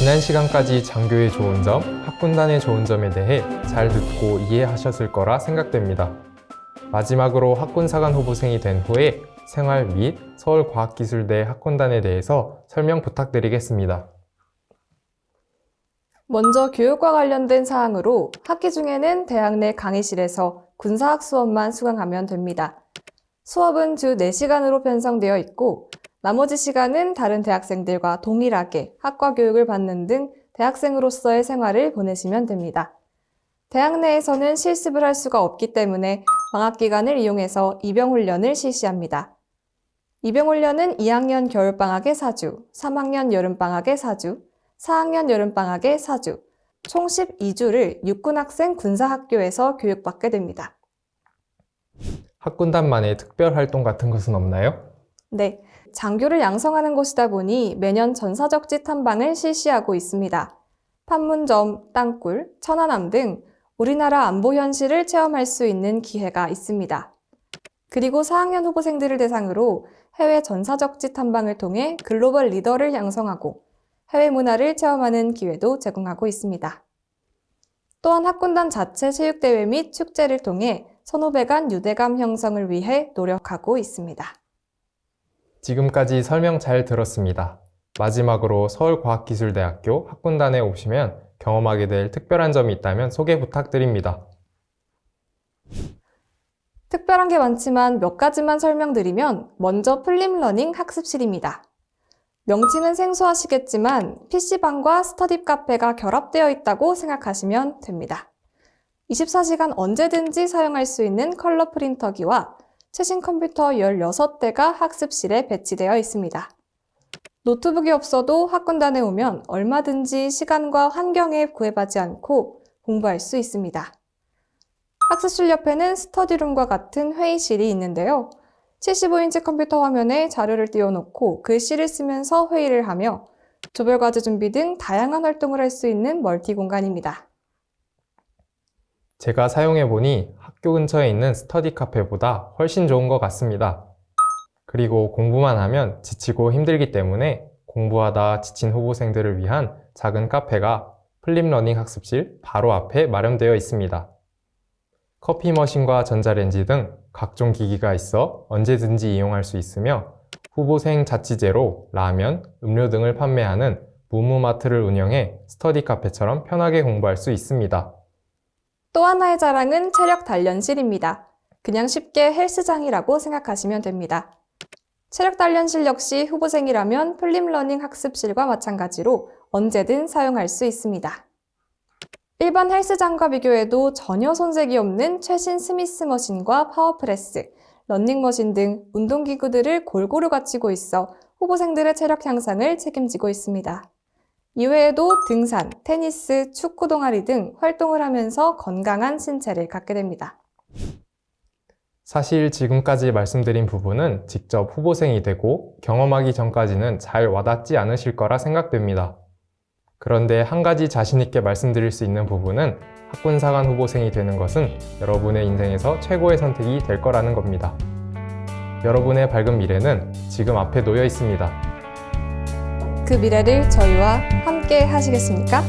지난 시간까지 장교의 좋은 점, 학군단의 좋은 점에 대해 잘 듣고 이해하셨을 거라 생각됩니다. 마지막으로 학군사관 후보생이 된 후에 생활 및 서울과학기술대 학군단에 대해서 설명 부탁드리겠습니다. 먼저 교육과 관련된 사항으로 학기 중에는 대학 내 강의실에서 군사학 수업만 수강하면 됩니다. 수업은 주 4시간으로 편성되어 있고 나머지 시간은 다른 대학생들과 동일하게 학과 교육을 받는 등 대학생으로서의 생활을 보내시면 됩니다. 대학 내에서는 실습을 할 수가 없기 때문에 방학 기간을 이용해서 입영 훈련을 실시합니다. 입영 훈련은 2학년 겨울 방학에 4주, 3학년 여름 방학에 4주, 4학년 여름 방학에 4주, 총 12주를 육군학생 군사학교에서 교육받게 됩니다. 학군단만의 특별 활동 같은 것은 없나요? 네, 장교를 양성하는 곳이다 보니 매년 전사적지 탐방을 실시하고 있습니다. 판문점, 땅굴, 천안함 등 우리나라 안보 현실을 체험할 수 있는 기회가 있습니다. 그리고 4학년 후보생들을 대상으로 해외 전사적지 탐방을 통해 글로벌 리더를 양성하고 해외 문화를 체험하는 기회도 제공하고 있습니다. 또한 학군단 자체 체육대회 및 축제를 통해 선후배 간 유대감 형성을 위해 노력하고 있습니다. 지금까지 설명 잘 들었습니다. 마지막으로 서울과학기술대학교 학군단에 오시면 경험하게 될 특별한 점이 있다면 소개 부탁드립니다. 특별한 게 많지만 몇 가지만 설명드리면 먼저 플립러닝 학습실입니다. 명칭은 생소하시겠지만 PC방과 스터디 카페가 결합되어 있다고 생각하시면 됩니다. 24시간 언제든지 사용할 수 있는 컬러 프린터기와 최신 컴퓨터 16대가 학습실에 배치되어 있습니다. 노트북이 없어도 학군단에 오면 얼마든지 시간과 환경에 구애받지 않고 공부할 수 있습니다. 학습실 옆에는 스터디룸과 같은 회의실이 있는데요. 75인치 컴퓨터 화면에 자료를 띄워놓고 글씨를 쓰면서 회의를 하며 조별과제 준비 등 다양한 활동을 할 수 있는 멀티 공간입니다. 제가 사용해보니 학교 근처에 있는 스터디 카페보다 훨씬 좋은 것 같습니다. 그리고 공부만 하면 지치고 힘들기 때문에 공부하다 지친 후보생들을 위한 작은 카페가 플립러닝 학습실 바로 앞에 마련되어 있습니다. 커피 머신과 전자레인지 등 각종 기기가 있어 언제든지 이용할 수 있으며 후보생 자치제로 라면, 음료 등을 판매하는 무무마트를 운영해 스터디 카페처럼 편하게 공부할 수 있습니다. 또 하나의 자랑은 체력 단련실입니다. 그냥 쉽게 헬스장이라고 생각하시면 됩니다. 체력 단련실 역시 후보생이라면 플립러닝 학습실과 마찬가지로 언제든 사용할 수 있습니다. 일반 헬스장과 비교해도 전혀 손색이 없는 최신 스미스 머신과 파워프레스, 런닝머신 등 운동기구들을 골고루 갖추고 있어 후보생들의 체력 향상을 책임지고 있습니다. 이외에도 등산, 테니스, 축구 동아리 등 활동을 하면서 건강한 신체를 갖게 됩니다. 사실 지금까지 말씀드린 부분은 직접 후보생이 되고 경험하기 전까지는 잘 와닿지 않으실 거라 생각됩니다. 그런데 한 가지 자신있게 말씀드릴 수 있는 부분은 학군사관 후보생이 되는 것은 여러분의 인생에서 최고의 선택이 될 거라는 겁니다. 여러분의 밝은 미래는 지금 앞에 놓여 있습니다. 그 미래를 저희와 함께 하시겠습니까?